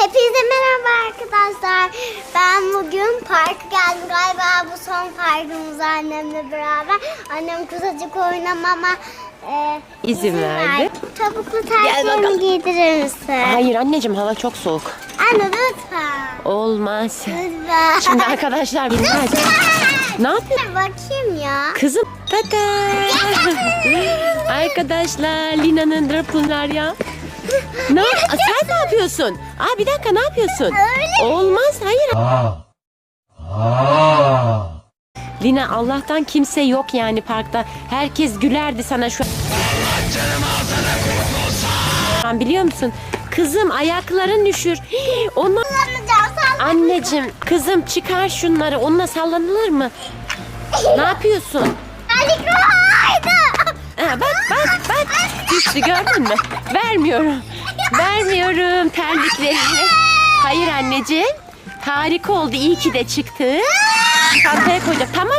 Hepinize merhaba arkadaşlar. Ben bugün parka geldim. Galiba bu son parkımız annemle beraber. Annem kısacık oynamama e, İzin verdi. Topuklu Gel terliklerimi bakalım. giydirir misin? Hayır anneciğim hava çok soğuk. Anne lütfen. Olmaz. Lütfen. Şimdi arkadaşlar bilmez. Ne yapıyorsun? Bakayım ya. Kızım tata. arkadaşlar Lina'nın drapunlar ya. Ne Sen ne yapıyorsun? Aa bir dakika ne yapıyorsun? Öyle. Olmaz hayır. Lina Allah'tan kimse yok yani parkta. Herkes gülerdi sana şu an. Biliyor musun? Kızım ayakların düşür. Hii, Onlar... Anneciğim kızım çıkar şunları. Onunla sallanılır mı? Ne yapıyorsun? terlik vardı. Ha, bak bak bak. Düştü gördün mü? Vermiyorum. Vermiyorum terliklerini. Hayır anneciğim. Harika oldu. İyi ki de çıktı. Çantaya koyacağım. Tamam